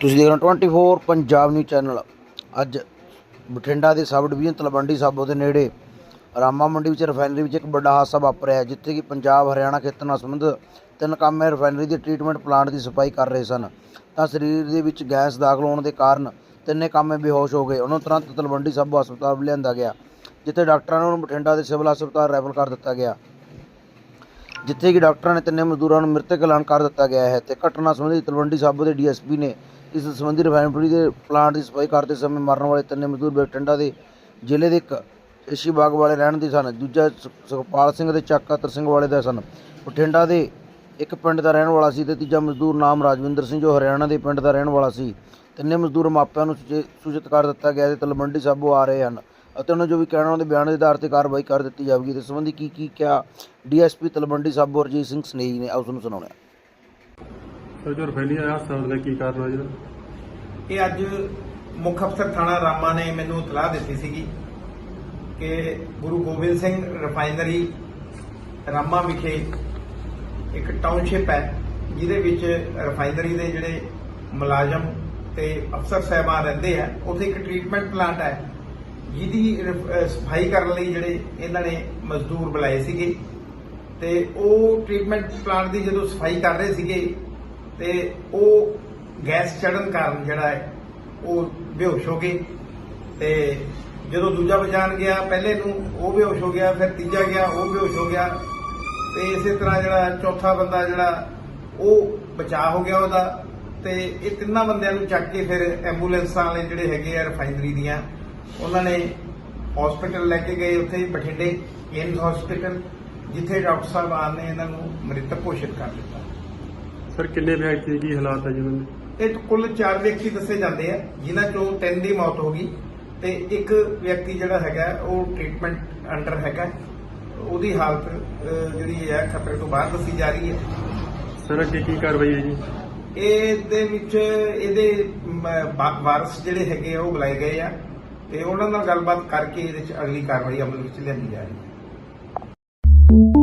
ਤੁਸੀਂ ਦੇਖ ਰਹੇ ਹੋ 24 ਪੰਜਾਬ ਨਿਊਜ਼ ਚੈਨਲ ਅੱਜ ਬਠਿੰਡਾ ਦੇ ਸਬ ਡਿਵੀਜ਼ਨ ਤਲਵੰਡੀ ਸਾਬੋ ਦੇ ਨੇੜੇ ਰਾਮਾ ਮੰਡੀ ਵਿੱਚ ਰਿਫਾਈਨਰੀ ਵਿੱਚ ਇੱਕ ਵੱਡਾ ਹਾਦਸਾ ਵਾਪਰਿਆ ਜਿੱਥੇ ਕਿ ਪੰਜਾਬ, ਹਰਿਆਣਾ ਖੇਤਰ ਨਾਲ ਸੰਬੰਧਿਤ ਤਿੰਨ ਕਾਮੇ ਰਿਫਾਈਨਰੀ ਦੇ ਟ੍ਰੀਟਮੈਂਟ ਪਲਾਂਟ ਦੀ ਸਫ਼ਾਈ ਕਰ ਰਹੇ ਸਨ। ਤਾਂ ਸਰੀਰ ਦੇ ਵਿੱਚ ਗੈਸ ਦਾਖਲ ਹੋਣ ਦੇ ਕਾਰਨ ਤਿੰਨੇ ਕਾਮੇ ਬੇਹੋਸ਼ ਹੋ ਗਏ। ਉਹਨਾਂ ਤੁਰੰਤ ਤਲਵੰਡੀ ਸਾਬੋ ਹਸਪਤਾਲ ਲਿਆਂਦਾ ਗਿਆ, ਜਿੱਥੇ ਡਾਕਟਰਾਂ ਨੂੰ ਬਠਿੰਡਾ ਦੇ ਸਿਵਲ ਹਸਪਤਾਲ ਰੈਫਰ ਕਰ ਦਿੱਤਾ ਗਿਆ। ਜਿੱਥੇ ਕਿ ਡਾਕਟਰਾਂ ਨੇ ਤਿੰਨੇ ਮਜ਼ਦੂਰਾਂ ਨੂੰ ਮ੍ਰਿਤਕ ਐਲਾਨ ਕਰ ਦਿੱਤਾ ਗਿਆ ਹੈ ਤੇ ਘਟਨਾ ਸੰਬੰਧੀ ਤਲਵੰਡੀ ਸਾਬੋ ਦੇ ਡੀਐਸਪੀ ਨੇ ਇਸ ਸੰਬੰਧੀ ਰਿਫਾਈਨਰੀ ਦੇ ਪਲਾਂਟ ਦੀ ਸਫ਼ਾਈ ਕਰਦੇ ਸਮੇਂ ਮਰਨ ਵਾਲੇ ਤਿੰਨੇ ਮਜ਼ਦੂਰ ਬਠਿੰਡਾ ਦੇ ਜ਼ਿਲ੍ਹੇ ਦੇ ਇੱਕ ਏਸ਼ੀ ਬਾਗ ਵਾਲੇ ਰਹਿਣ ਦੇ ਸਨ। ਦੂਜਾ ਸੁ- ਸੁਖਪਾਲ ਸਿੰਘ ਤੇ ਚੱਕਾਤਰ ਸਿੰਘ ਵਾਲੇ ਦਾ ਸਨ। ਬਠਿੰਡਾ ਦੇ ਇੱਕ ਪਿੰਡ ਦਾ ਰਹਿਣ ਵਾਲਾ ਸੀ ਤੇ ਤੀਜਾ ਮਜ਼ਦੂਰ ਨਾਮ ਰਾਜਵਿੰਦਰ ਸਿੰਘ, ਜੋ ਹਰਿਆਣਾ ਦੇ ਪਿੰਡ ਦਾ ਰਹਿਣ ਵਾਲਾ ਸੀ। ਤਿੰਨੇ ਮਜ਼ਦੂਰ ਮਾਪਿਆਂ ਨੂੰ ਸੁਚੇ- ਸੂਚਿਤ ਕਰ ਦਿੱਤਾ ਗਿਆ ਤੇ ਤਲਵੰਡੀ ਸਾਬੋ ਆ ਰਹੇ ਹਨ। ਅਤੇ ਉਹਨਾਂ ਜੋ ਵੀ ਕਹਿਣਾ ਉਹਨਾਂ ਦੇ ਬਿਆਨ ਦੇ ਆਧਾਰ ਤੇ ਕਾਰਵਾਈ ਕਰ ਦਿੱਤੀ ਜਾਵੇਗੀ। ਤੇ ਇਸ ਸੰਬੰਧੀ ਕੀ ਕੀ ਕਿਹਾ ਡੀਐਸਪੀ ਤਲਵੰਡੀ ਸਾਬੋ ਰਜੀਤ ਸਿੰਘ ਸਨੇਹੀ ਨੇ ਆਓ ਤੁਹਾਨੂੰ ਸੁਣਾਉਣਾ ਸਰ ਜੋ ਰਫੈਲੀ ਆਇਆ ਹਸਪਤਾਲ ਦਾ ਕੀ ਕਾਰਨ ਹੈ ਇਹ ਅੱਜ ਮੁੱਖ ਅਫਸਰ ਥਾਣਾ ਰਾਮਾ ਨੇ ਮੈਨੂੰ ਇਤਲਾਹ ਦਿੱਤੀ ਸੀਗੀ ਕਿ ਗੁਰੂ ਗੋਬਿੰਦ ਸਿੰਘ ਰਿਫਾਈਨਰੀ ਰਾਮਾ ਵਿਖੇ ਇੱਕ ਟਾਊਨਸ਼ਿਪ ਹੈ ਜਿਹਦੇ ਵਿੱਚ ਰਿਫਾਈਨਰੀ ਦੇ ਜਿਹੜੇ ਮੁਲਾਜ਼ਮ ਤੇ ਅਫਸਰ ਸਹਿਬਾਨ ਰਹਿੰਦੇ ਆ ਉੱਥੇ ਇੱਕ ਟ੍ਰੀਟਮੈਂਟ ਪਲਾਂਟ ਹੈ। ਜਿਹਦੀ ਸਫ਼ਾਈ ਕਰਨ ਲਈ ਜਿਹੜੇ ਇਹਨਾਂ ਨੇ ਮਜ਼ਦੂਰ ਬੁਲਾਏ ਸੀਗੇ ਤੇ ਉਹ ਟ੍ਰੀਟਮੈਂਟ ਪਲਾਂਟ ਦੀ ਜਦੋਂ ਸਫ਼ਾਈ ਕਰ ਰਹੇ ਸੀਗੇ ਤੇ ਉਹ ਗੈਸ ਚੜਨ ਕਾਰਨ ਜਿਹੜਾ ਹੈ ਉਹ ਬੇਹੋਸ਼ ਹੋ ਗਏ ਤੇ ਜਦੋਂ ਦੂਜਾ ਬਚਾਣ ਗਿਆ, ਪਹਿਲੇ ਨੂੰ ਉਹ ਬੇਹੋਸ਼ ਹੋ ਗਿਆ, ਫਿਰ ਤੀਜਾ ਗਿਆ, ਉਹ ਬੇਹੋਸ਼ ਹੋ ਗਿਆ ਤੇ ਇਸੇ ਤਰ੍ਹਾਂ ਜਿਹੜਾ ਚੌਥਾ ਬੰਦਾ ਜਿਹੜਾ ਉਹ ਬਚਾ ਹੋ ਗਿਆ ਉਹਦਾ ਤੇ ਇਹ ਤਿੰਨਾਂ ਬੰਦਿਆਂ ਨੂੰ ਚੱਕ ਕੇ ਫਿਰ ਐਂਬੂਲੈਂਸਾਂ ਵਾਲੇ ਜਿਹੜੇ ਹੈਗੇ ਆ ਰਿਫਾਈਨਰੀ ਦੀਆਂ ਉਹਨਾਂ ਨੇ ਹਸਪੀਟਲ ਲੈ ਕੇ ਗਏ ਉੱਥੇ ਬਠਿੰਡੇ ਏਮਸ ਹਸਪੀਟਲ ਜਿੱਥੇ ਡਾਕਟਰ ਸਾਹਿਬ ਆਨ ਨੇ ਇਹਨਾਂ ਨੂੰ ਮ੍ਰਿਤਕ ਘੋਸ਼ਿਤ ਕਰ ਦਿੱਤਾ। ਸਰ ਕਿੰਨੇ ਵਿਅਕਤੀ ਕੀ ਹਾਲਾਤ ਹੈ ਜਿਹਨਾਂ ਦੇ? ਇਹ ਕੁੱਲ 4 ਵਿਅਕਤੀ ਦੱਸੇ ਜਾਂਦੇ ਆ ਜਿਨ੍ਹਾਂ ਚੋਂ ਤਿੰਨ ਦੀ ਮੌਤ ਹੋ ਗਈ ਤੇ ਇੱਕ ਵਿਅਕਤੀ ਜਿਹੜਾ ਹੈਗਾ ਉਹ ਟ੍ਰੀਟਮੈਂਟ ਅੰਡਰ ਹੈਗਾ। ਉਹਦੀ ਹਾਲਤ ਜਿਹੜੀ ਹੈ ਖਤਰੇ ਤੋਂ ਬਾਹਰ ਦੱਸੀ ਜਾ ਰਹੀ ਹੈ। ਸਰ ਅੱਗੇ ਕੀ ਕਾਰਵਾਈ ਹੈ ਜੀ ਇਹਦੇ ਵਿੱਚ ਇਹਦੇ ਵਾਰਸ ਜਿਹੜੇ ਹੈਗੇ ਆ ਉਹ ਬੁਲਾਏ ਗਏ ਆ। ਤੇ ਉਹਨਾਂ ਨਾਲ ਗੱਲਬਾਤ ਕਰਕੇ ਇਹਦੇ ਵਿੱਚ ਅਗਲੀ ਕਾਰਵਾਈ ਅਮਲ ਵਿੱਚ ਲਿਆਂਦੀ ਜਾ ਰਹੀ